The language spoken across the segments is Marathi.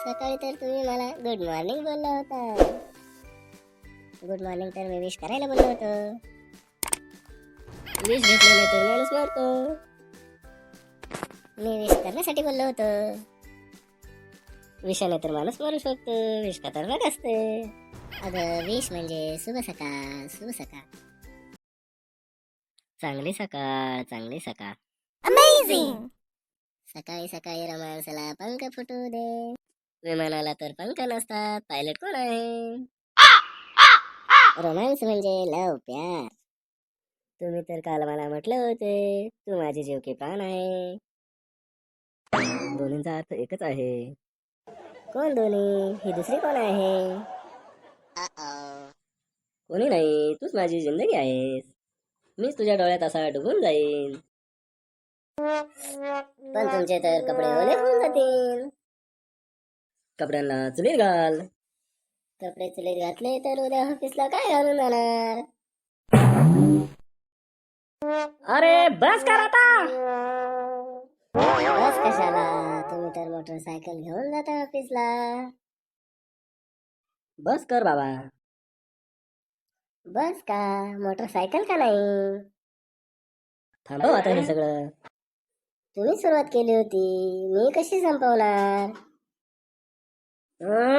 सकाळी तर तुम्ही मला गुड मॉर्निंग बोलला होता. गुड मॉर्निंग तर मी विश करायला बोललो होतो. विश घेतलेलं तर माणूस मारतो. मी विश करण्यासाठी बोललो होतो. विषाने तर माणूस मारू शकतो. विष खतरनाक असते. अगं विष म्हणजे शुभ सकाळ शुभ सकाळ. चांगली सकाळ चांगली सकाळ. अमेझिंग सकाळी सकाळी रोमांसला पंख फुटू दे. विमानाला तर पंख नसतात पायलट कोण आहे? रोमांस म्हणजे लव प्यार. तुम्ही तर काल मला म्हटलं होते तू माझी जीव की प्राण आहे. दोन्हींचा अर्थ एकच आहे. कोण दोन्ही? ही दुसरी कोण आहे? कोणी नाही तूच माझी जिंदगी आहेस. मीच तुझ्या डोळ्यात असा डुबून जाईन. पण तुमचे तर कपडे ओले होऊन जातील. कपड्यांना चुलीत घाल. कपडे चुलीत घातले तर उद्या ऑफिसला काय घालून जाणार? अरे बस कर आता. बस कशाला? तुम्ही तर मोटरसायकल घेऊन जाता ऑफिसला. बस कर बाबा. बस का? मोटरसायकल का नाही? थांबव आता हे सगळं. तुम्ही सुरुवात केली होती. मी कशी संपवणार?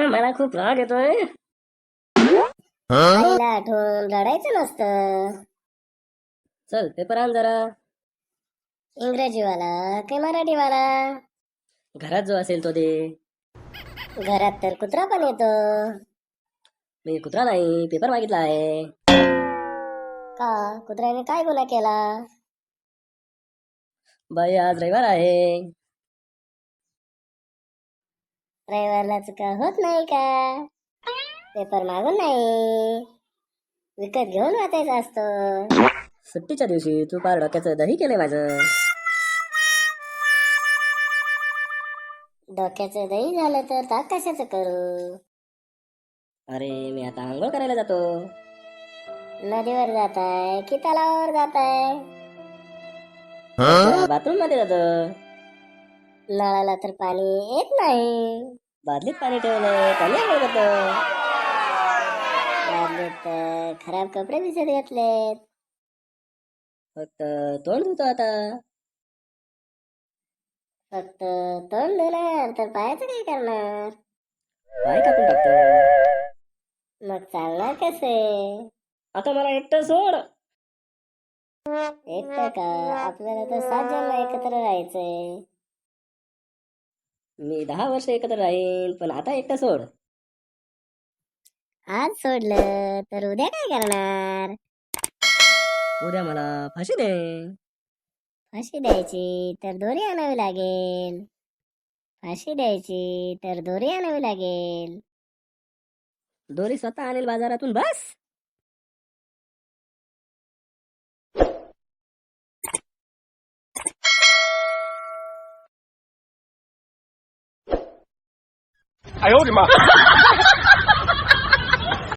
मला खूप राग येतोय. आईला आठवून रडायचं नसतं. चल पेपर आण जरा. इंग्रजीवाला की मराठीवाला? घरात जो असेल तो दे. घरात तर कुत्रा पण येतो. मी कुत्रा नाही पेपर मागितला आहे. का? कुत्र्याने काय गुन्हा केला? बाई आज रविवार आहे. रविवारला चुका होत नाही का? पेपर मागून नाही. विकत घेऊन वाचायचा असतो. सुट्टीच्या दिवशी तू फार डोक्याचं दही केलंय माझं. डोक्याचं दही झालं तर ताक कशाचं करू? अरे मी आता आंघोळ करायला जातो. नदीवर जाताय की तलावावर जाताय? बाथरूममध्ये जातो नळाला तर पाणी येत नाही. बादलीत पाणी ठेवलंय पाणी आंघोळ करतो. बादलीत तर खराब कपडे भिजत घातलेत. फक्त तोंड धुतो आता. फक्त तोंड धुणार तर पायाचं काय करणार? पाय कापून टाकतो. मग चालणार कसे? आता मला एकटं सोड. एकटं का? आपल्याला तर सात जन्म एकत्र राहायचंय. मी दहा वर्ष एकत्र राहीन पण आता एकटं सोड. आज सोडलं तर उद्या काय करणार? उद्या मला फाशी दे. फाशी द्यायची तर दोरी आणावी लागेल. फाशी द्यायची तर दोरी आणावी लागेल. दोरी स्वतः आणेल बाजारातून बस. 哎呦我的妈！